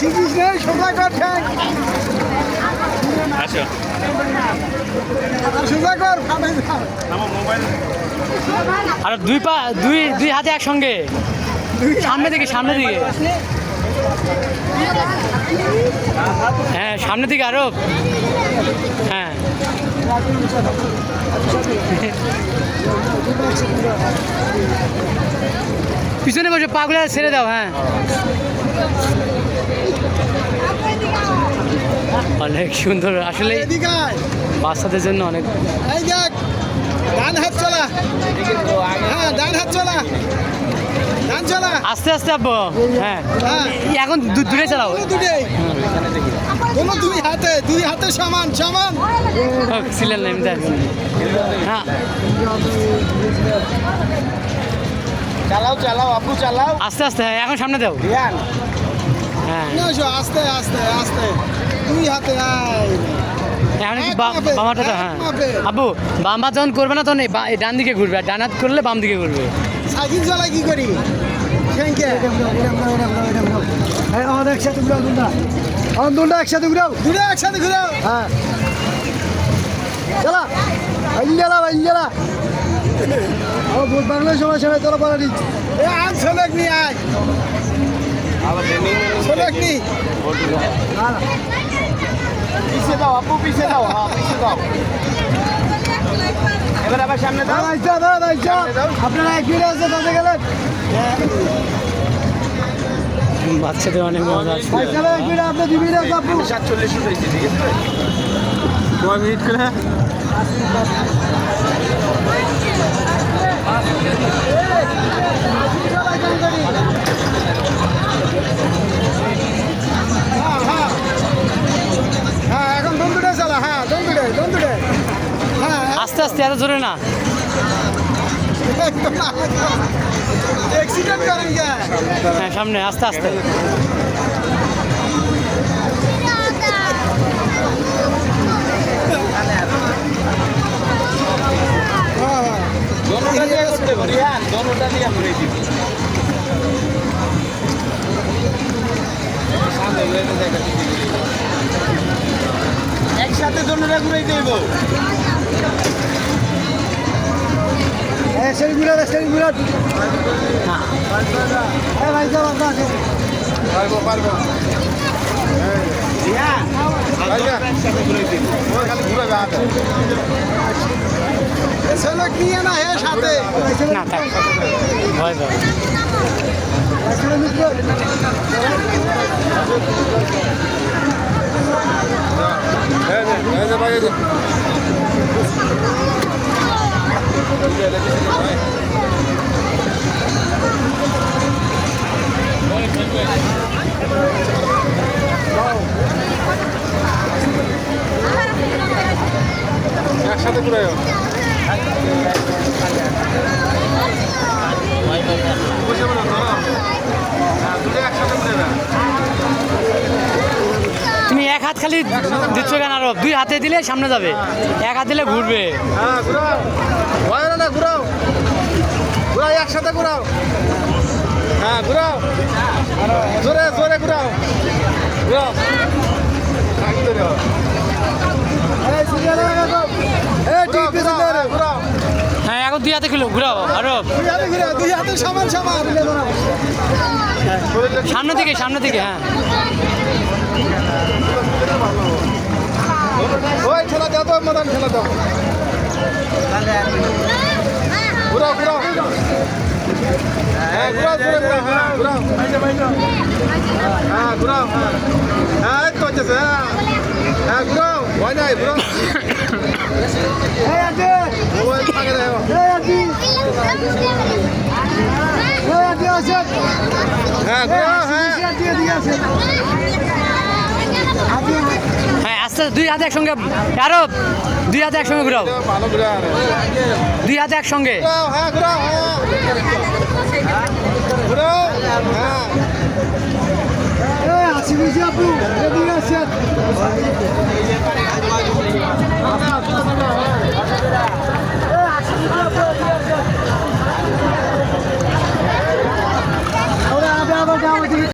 শিখিস নেই সোজা কর ঠ্যাং আসো। সোজা কর ফাটে আমার মোবাইল আর দুই পা, দুই দুই হাতে একসঙ্গে? সামনে দিকে সামনে দিকে। হ্যাঁ সামনে দিকে আরও। হ্যাঁ। পিছনে বসে, পাগুলা ছেড়ে দাও হ্যাঁ। অনেক সুন্দর। আসলে বাচ্চাদের জন্য অনেক ডান হাত চলা। হ্যাঁ ডান হাত চলা। ডান চলা। আস্তে আস্তে আব্বু। হ্যাঁ। হ্যাঁ। এখন দূরে চালাও। কোনো কোনো দুই হাতে দুই হাতে সমান সমান। ছিলেন না এমনি হ্যাঁ। চালাও চালাও আপু চালাও। আস্তে আস্তে হ্যাঁ এখন সামনে দাও। হ্যাঁ। আস্তে আস্তে আস্তে। দুই হাতে আয়। এখন বামাটা তো হ্যাঁ। বাম যখন করবে না তখন ডান দিকে ঘুরবে আর ডান হাত করলে বাম দিকে ঘুরবে। সাইকেল চালা কি করি? একসাথে ঘুরাও দুটা। আমার দুটা একসাথে ঘুরাও। দুটো একসাথে ঘুরাও। হ্যাঁ। চালা। আইলালা আইলালা আমার ভোট বাংলার সময় তোরা পারা দিচ্ছি। এ আন ছোলক নি আয়। ছোলক নি। পিছিয়ে দাও আপু পিছিয়ে দাও। হ্যাঁ পিছিয়ে দাও। এবার আবার সামনে দাও। আইসা দাও। আইসা আপনারা এক মিনিট আছে তাতে গেলেন। বাচ্চাদের অনেক মজা আছে। আপনি দুই মিনিট আপু। সাতচল্লিশ উঠেছি ঠিক আছে। কয় মিনিট করে? আস্তে আস্তে জোরে না। হ্যাঁ সামনে আস্তে আস্তে। হ্যাঁ হ্যাঁ দোনোটা দিয়ে সেই ঘুরা সেই ঘুরা হ্যাঁ ভাই যাও আপনার আছে পারব পারব। না থাক। ভয় দেব হাত খালি দিচ্ছ কেন আরও? দুই হাতে দিলে সামনে যাবে, এক হাত দিলে ঘুরবে। হ্যাঁ ঘুরাও। একসাথে ঘুরাও। হ্যাঁ ঘুরাও। জোরে জোরে ঘুরাও। ঘুরাও থাকি ধরে হোক। এই সুবিধা লাগা এই ঠিক ঘুরাও, আছে ঘুরাও, ঘুরাও হ্যাঁ এখন দুই হাতে খুলো ঘুরাও আরও। দুই হাতে সমান সমান সামনে দিকে সামনে দিকে হ্যাঁ। ওই খেলা দাও তো মদান খেলা দাও। ঘুরাও ঘুরাও। হ্যাঁ ঘুরাও ঘুরাও হ্যাঁ ঘুরাও। হ্যাঁ ঘুরাও হ্যাঁ। হ্যাঁ তো হ্যাঁ। হ্যাঁ ঘুরাও। ভয় নাই ঘুরাও এই আছে মোবাইল ফাঁকে দেয় এই আছে এই আছে আছে হ্যাঁ হ্যাঁ হ্যাঁ আস্তে দুই হাতে একসঙ্গে আরও দুই হাতে একসঙ্গে ঘুরাও দুই হাতে একসঙ্গে হ্যাঁ হ্যাঁ হ্যাঁ আসি বুঝি আপু এদিকে হ্যাঁ